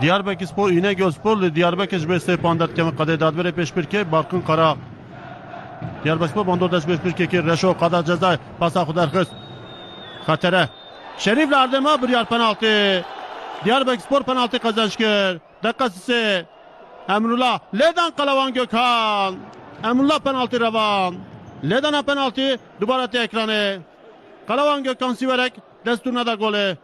Diyarbakır Spor İnegöl Spor li Diyarbakır Beste Pandat kemi qadê dadverê pêşbirkê Barkın Kara. Diyarbakır Spor bandor dest pêşbirkekê Reşo qada cezay pasa xwe derxist Xetere Şerif li erdema biryar penaltı. Diyarbakır Spor penaltı kazanç kir Dakika sisê Emrullah Ledan Kalavan Gökhan. Emrullah penaltı revan. Ledana penaltı dubara ekranı. Kalavan Gökhan siverek desturuna da golü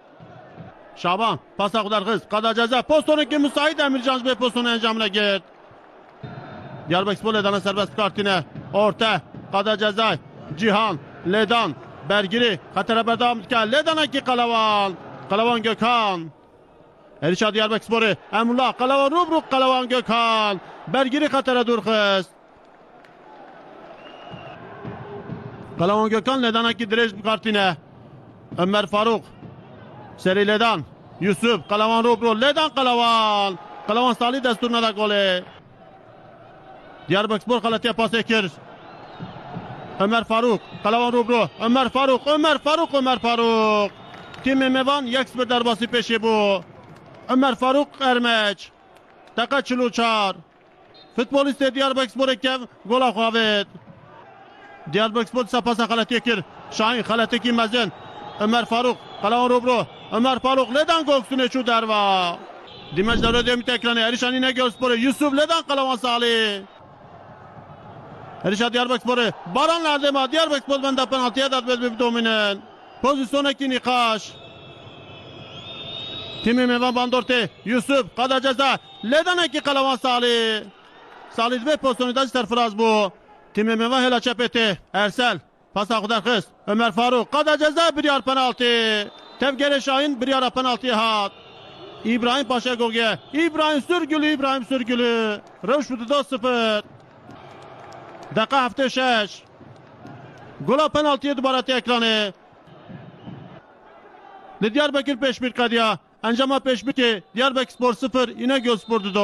Şaban pasa kadar hız. Kada ceza. Postonu ki müsait Emircan Bey postonu encamına git. Diyarbakır Spor Ledan'a serbest kartine. Orta. Kada ceza. Cihan. Ledan. Bergiri. Katere Berdam. Ledan'a ki Kalavan. Kalavan Gökhan. Erişa Diyarbakır Spor'u. Emrullah. Kalavan Rubruk. Kalavan Gökhan. Bergiri Katere Durkız. Kalavan Gökhan Ledan'a ki direş kartine. Ömer Faruk. Seri Ledan. Yusuf. Kalavan Rubro. Ledan Kalavan. Kalavan Salih desturuna da golü. Diyarbakır Spor kalatiye pas ekir. Ömer Faruk. Kalavan Rubro. Ömer Faruk. Ömer Faruk. Ömer Faruk. Timi Mevan yeks bir darbası peşi bu. Ömer Faruk Ermeç. Taka Çuluçar. Futboliste Diyarbakır Spor ekev gola xavet. Diyarbakır Spor sapasa kalatiye kir. Şahin kalateki mezen. Ömer Faruk. Kalavan Rubro. Ömer Faruk Ledan Goksune şu derva. Dimajlar ödemi ekranı. Erişan İnegöl Sporu. Yusuf Ledan Kalavan Salih. Erişan Diyarbakır Sporu. Baran Erdema. Diyarbakır Spor bende penaltıya da bir dominen. Pozisyon iki nikaş. Timi Mevan Bandorte. Yusuf. Kada ceza. Ledan iki Kalavan Salih. Salih ve pozisyonu da serfraz bu. Timi Mevan hela çepeti. Ersel. Pas akudar kız. Ömer Faruk. Kada ceza bir yar penaltı. Tevgere Şahin bir yara penaltıya hat. İbrahim Paşa Goge. İbrahim Sürgülü İbrahim Sürgülü. Rövşbudu 2-0. Dakika hafta şeş. Gola penaltıya dubaratı ekranı. Li Diyarbakır peş bir kadiya. Encama peş bir ki Diyarbakır Spor 0 İnegöl Spor 2.